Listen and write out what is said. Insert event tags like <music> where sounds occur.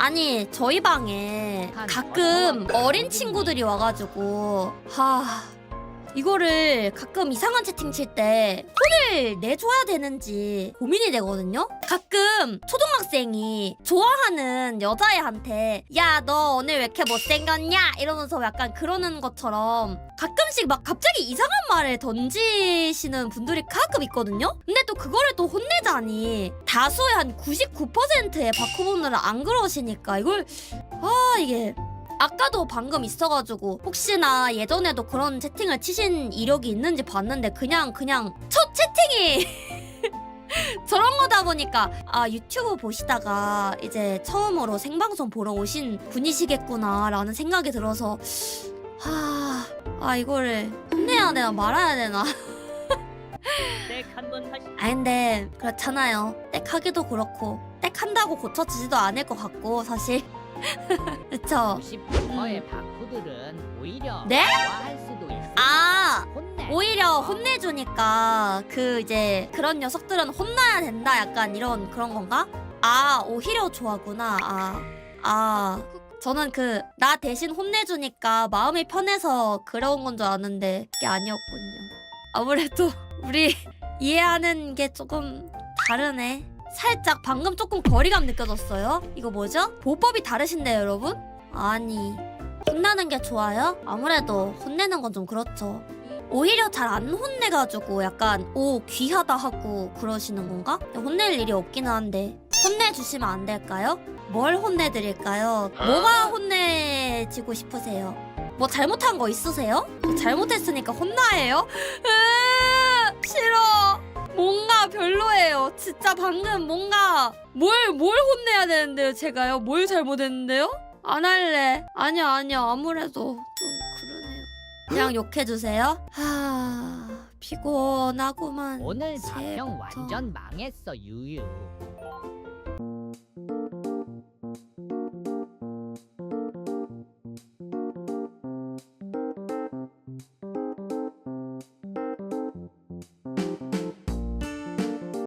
아니 저희 방에 가끔 어린 친구들이 와가지고 하 이거를 가끔 이상한 채팅 칠 때 혼을 내줘야 되는지 고민이 되거든요. 가끔 초등학생이 좋아하는 여자애한테 야 너 오늘 왜 이렇게 못생겼냐 이러면서 약간 그러는 것처럼 가끔씩 막 갑자기 이상한 말을 던지시는 분들이 가끔 있거든요. 근데 또 그거를 또 혼내자니 다수의 한 99%의 바코분들은 안 그러시니까 이걸 아 이게 아까도 방금 있어가지고 혹시나 예전에도 그런 채팅을 치신 이력이 있는지 봤는데 그냥 그냥 첫 채팅이 <laughs> 저런 거다 보니까. 아 유튜브 보시다가 이제 처음으로 생방송 보러 오신 분이시겠구나라는 생각이 들어서 하... 아 이거를 혼내야 되나 말아야 되나. 아 근데 그렇잖아요. 땡 하기도 그렇고 땡 한다고 고쳐지지도 않을 것 같고 사실 그쵸 90%의 바쿠들은 오히려 네? 좋아할 수도 있어. 아 혼내. 오히려 혼내주니까 그 이제 그런 녀석들은 혼나야 된다 약간 이런 그런 건가? 아 오히려 좋아구나 아, 아 저는 그 나 대신 혼내주니까 마음이 편해서 그러운 건줄 아는데 그게 아니었군요 아무래도 우리 <laughs> 이해하는 게 조금 다르네 살짝 방금 조금 거리감 느껴졌어요 이거 뭐죠? 보법이 다르신데요 여러분? 아니 혼나는 게 좋아요? 아무래도 혼내는 건 좀 그렇죠 오히려 잘 안 혼내가지고 약간 오 귀하다 하고 그러시는 건가? 혼낼 일이 없기는 한데 혼내주시면 안 될까요? 뭘 혼내드릴까요? 뭐가 혼내지고 싶으세요? 뭐 잘못한 거 있으세요? 저 잘못했으니까 혼나해요? 으, 싫어 진짜 방금 뭔가 뭘 뭘 혼내야 되는데요 제가요? 뭘 잘못했는데요? 안 할래 아니야 아니야 아무래도 좀 그러네요 그냥 욕해주세요. 하 피곤하구만. 오늘. 방영 완전 망했어 유유.